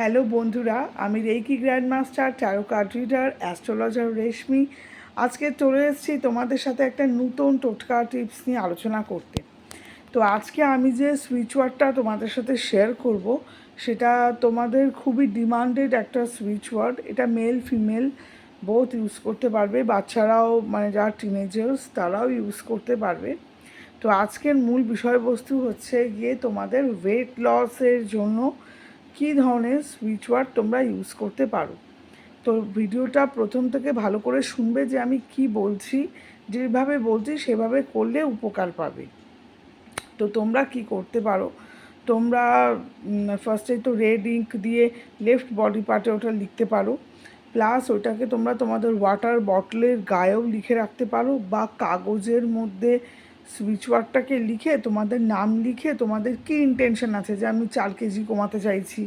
Hello বন্ধুরা, আমি reiki grand master tarot card reader astrologer Reshmi. আজকে চলে এসেছি তোমাদের সাথে একটা নতুন টোটকা টিপস নিয়ে আলোচনা করতে। তো আজকে আমি যে সুইচ ওয়ার্ডটা তোমাদের সাথে শেয়ার করব, সেটা তোমাদের খুবই ডিমান্ডেড একটা সুইচ ওয়ার্ড এটা মেল ফিমেল বোথ ইউজ করতে পারবে। বাচ্চারাও মানে যারা টিনেজার্স তারাও ইউজ করতে পারবে। তো আজকের মূল বিষয়বস্তু হচ্ছে গিয়ে তোমাদের ওয়েট লসের জন্য কী ধরনের সুইচ ওয়ার্ড তোমরা ইউজ করতে পারো? তো ভিডিওটা প্রথম থেকে ভালো করে শুনবে যে আমি কি বলছি, যেভাবে বলছি সেভাবে করলে উপকার পাবে। তো তোমরা কি করতে পারো? তোমরা ফার্স্টে তো রেড ইঙ্ক দিয়ে লেফট বডি পার্টে ওটা লিখতে পারো। প্লাস ওটাকে তোমরা তোমাদের ওয়াটার বটলের গায়েও লিখে রাখতে পারো বা কাগজের মধ্যে সুইচ ওয়ার্ডটাকে লিখে, তোমাদের নাম লিখে, তোমাদের কী ইন্টেনশন আছে যে আমি চার কেজি কমাতে চাইছি?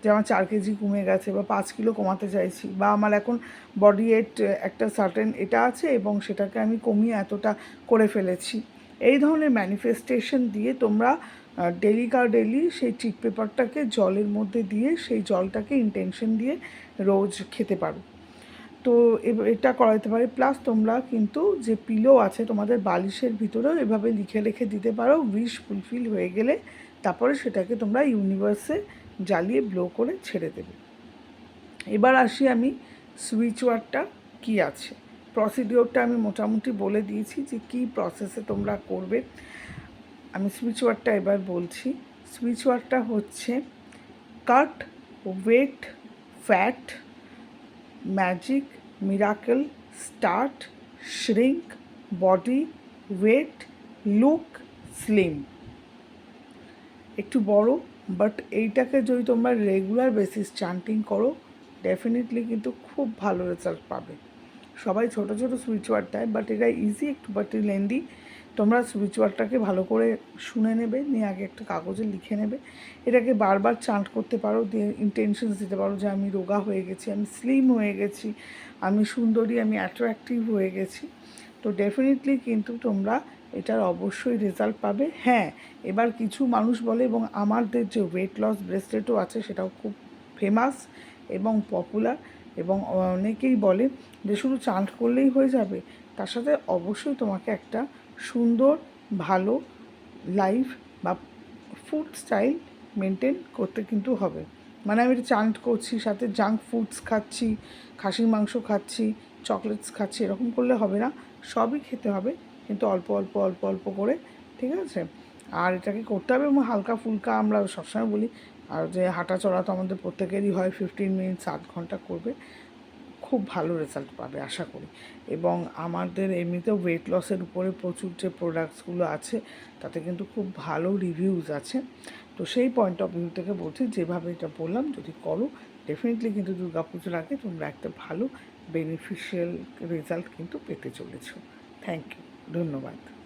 যে আমার চার কেজি কমে গেছে বা পাঁচ কিলো কমাতে চাইছি বা আমার এখন বডি এট একটা সার্টেন এটা আছে এবং সেটাকে আমি কমিয়ে এতটা করে ফেলেছি। এই ধরনের ম্যানিফেস্টেশন দিয়ে তোমরা ডেলি কার ডেলি সেই চিট পেপারটাকে জলের মধ্যে দিয়ে সেই জলটাকে ইন্টেনশন দিয়ে রোজ খেতে পারো। তো এটা করা যেতে পারে। প্লাস তোমরা কিন্তু যে পিলো আছে তোমাদের বালিশের ভিতরেও এভাবে লিখে লিখে দিতে পারো উইশ ফুলফিল হয়ে গেলে তারপরে সেটাকে তোমরা ইউনিভার্সে জ্বালিয়ে ব্লো করে ছেড়ে দেবে। এবার আসি আমি সুইচ ওয়ার্ডটা কী আছে। প্রসিডিওরটা আমি মোটামুটি বলে দিয়েছি যে কী প্রসেসে তোমরা করবে। আমি সুইচ ওয়ার্ডটা এবার বলছি। সুইচ ওয়ার্ডটা হচ্ছে cut weight fat magic miracle start shrink body weight look slim একটু বড় বাট এইটাকে যদি তোমরা রেগুলার বেসিস চান্টিং করো ডেফিনেটলি কিন্তু খুব ভালো রেজাল্ট পাবে। সবাই ছোট ছোট সুইচ ওয়ার্ড দেয় বাট এটা ইজি একটু বাট লেন্দি তোমরা ওয়ার্ডটাকে ভালো করে শুনে নেবে, নিয়ে আগে একটা কাগজে লিখে নেবে। এটাকে বারবার চান্ট করতে পারো, দিয়ে ইন্টেনশনস দিতে পারো যে আমি রোগা হয়ে গেছি, আমি স্লিম হয়ে গেছি, আমি সুন্দরী, আমি অ্যাট্রাক্টিভ হয়ে গেছি। তো ডেফিনেটলি কিন্তু তোমরা এটার অবশ্যই রেজাল্ট পাবে। হ্যাঁ এবার কিছু মানুষ বলে, এবং আমাদের যে ওয়েট লস ব্রেসলেটও আছে, সেটাও খুব ফেমাস এবং পপুলার এবং অনেকেই বলে যে শুধু চান্ট করলেই হয়ে যাবে, তার সাথে অবশ্যই তোমাকে একটা সুন্দর, ভালো লাইফ বা ফুড স্টাইল মেনটেন করতে কিন্তু হবে। মানে আমি চান্ট করছি, সাথে জাঙ্ক ফুডস খাচ্ছি, খাসির মাংস খাচ্ছি চকলেটস খাচ্ছি, এরকম করলে হবে না। সবই খেতে হবে, কিন্তু অল্প অল্প অল্প অল্প করে, ঠিক আছে? আর এটাকে করতে হবে এবং হালকা ফুলকা আমরা সবসময় বলি, আর যে হাঁটা চড়া তো আমাদের প্রত্যেকেরই হয় ফিফটিন মিনিটস আধ ঘণ্টা করবে। খুব ভালো রেজাল্ট পাবে, আশা করি। এবং আমাদের এমনিতেও ওয়েট লসের উপরে প্রচুর যে প্রোডাক্টসগুলো আছে, তাতে কিন্তু খুব ভালো রিভিউজ আছে। তো সেই পয়েন্ট অফ ভিউ থেকে বলছি, যেভাবে এটা বললাম, যদি করো ডেফিনেটলি কিন্তু দুর্গাপুজোর আগে তোমরা একটা ভালো বেনিফিশিয়াল রেজাল্ট কিন্তু পেতে চলেছ। থ্যাংক ইউ ধন্যবাদ।